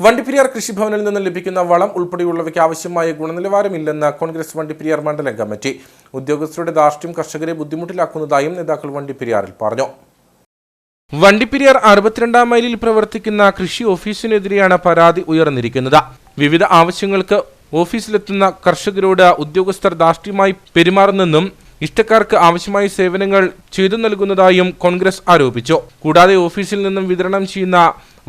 വണ്ടിപ്പെരിയാർ കൃഷിഭവനിൽ നിന്ന് ലഭിക്കുന്ന വളം ഉൾപ്പെടെയുള്ളവയ്ക്ക് ആവശ്യമായ ഗുണനിലവാരമില്ലെന്ന് കോൺഗ്രസ് വണ്ടിപ്പെരിയാർ മണ്ഡലം കമ്മിറ്റി. ഉദ്യോഗസ്ഥരുടെ ധാർഷ്ട്യം കർഷകരെ ബുദ്ധിമുട്ടിലാക്കുന്നതായും നേതാക്കൾ വണ്ടിപ്പെരിയാറിൽ പറഞ്ഞു. വണ്ടിപ്പെരിയാർ അറുപത്തിരണ്ടാം മൈലിൽ പ്രവർത്തിക്കുന്ന കൃഷി ഓഫീസിനെതിരെയാണ് പരാതി ഉയർന്നിരിക്കുന്നത്. വിവിധ ആവശ്യങ്ങൾക്ക് ഓഫീസിലെത്തുന്ന കർഷകരോട് ഉദ്യോഗസ്ഥർ ധാർഷ്ട്യമായി പെരുമാറുന്നെന്നും ഇഷ്ടക്കാർക്ക് ആവശ്യമായ സേവനങ്ങൾ ചെയ്തു നൽകുന്നതായും കോൺഗ്രസ് ആരോപിച്ചു. കൂടാതെ ഓഫീസിൽ നിന്നും വിതരണം ചെയ്യുന്ന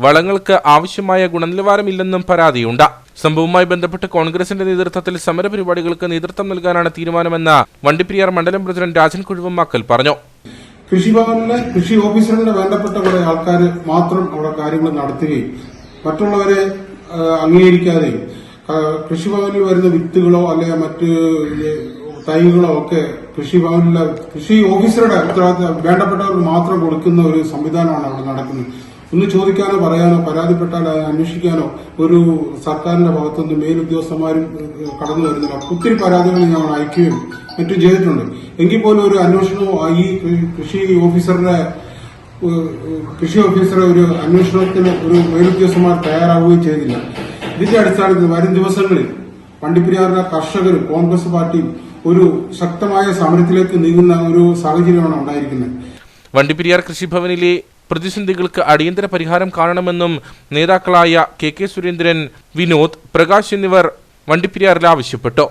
വളങ്ങൾക്ക് ആവശ്യമായ ഗുണനിലവാരമില്ലെന്നും പരാതിയുണ്ട്. സംഭവവുമായി ബന്ധപ്പെട്ട് കോൺഗ്രസിന്റെ നേതൃത്വത്തിൽ സമരപരിപാടികൾക്ക് നേതൃത്വം നൽകാനാണ് തീരുമാനമെന്ന് വണ്ടിപ്പെരിയാർ മണ്ഡലം പ്രസിഡന്റ് രാജൻ കുഴുവമ്മാക്കൽ പറഞ്ഞു. കൃഷിഭവനിലെ കൃഷി ഓഫീസറിന് വേണ്ടപ്പെട്ട കുറെ ആൾക്കാർ മാത്രം അവിടെ കാര്യങ്ങൾ നടത്തുകയും മറ്റുള്ളവരെ അംഗീകരിക്കാതെയും കൃഷിഭവനിൽ വരുന്ന വിത്തുകളോ അല്ലെങ്കിൽ മറ്റ് തൈകളോ ഒക്കെ കൃഷിഭവനിലെ കൃഷി ഓഫീസറുടെ ഉത്തരവാദിത്തം വേണ്ടപ്പെട്ടവർക്ക് മാത്രം കൊടുക്കുന്ന ഒരു സംവിധാനമാണ് അവിടെ നടക്കുന്നത്. ഒന്ന് ചോദിക്കാനോ പറയാനോ പരാതിപ്പെട്ടാൽ അന്വേഷിക്കാനോ ഒരു സർക്കാരിന്റെ ഭാഗത്തുനിന്ന് മേലുദ്യോഗസ്ഥന്മാരും കടന്നു വരുന്നില്ല. ഒത്തിരി പരാതികൾ ഞങ്ങൾ അയക്കുകയും മറ്റും ചെയ്തിട്ടുണ്ട്. എങ്കിൽ പോലും ഒരു അന്വേഷണവും ഈ കൃഷി ഓഫീസറുടെ കൃഷി ഓഫീസറെ ഒരു അന്വേഷണത്തിന് ഒരു മേലുദ്യോഗസ്ഥന്മാർ തയ്യാറാവുകയും ചെയ്തില്ല. ഇതിന്റെ അടിസ്ഥാനത്തിൽ വരും ദിവസങ്ങളിൽ വണ്ടിപ്പെരിയാറിലെ കർഷകരും കോൺഗ്രസ് പാർട്ടിയും ഒരു ശക്തമായ സമരത്തിലേക്ക് നീങ്ങുന്ന ഒരു സാഹചര്യമാണ് ഉണ്ടായിരിക്കുന്നത്. വണ്ടിപ്പെരിയാർ കൃഷിഭവനിലെ പ്രതിസന്ധികൾക്ക് അടിയന്തര പരിഹാരം കാണണമെന്നും നേതാക്കളായ കെ കെ സുരേന്ദ്രൻ വിനോദ് പ്രകാശ് എന്നിവർ വണ്ടിപ്പെരിയാറിൽ ആവശ്യപ്പെട്ടു.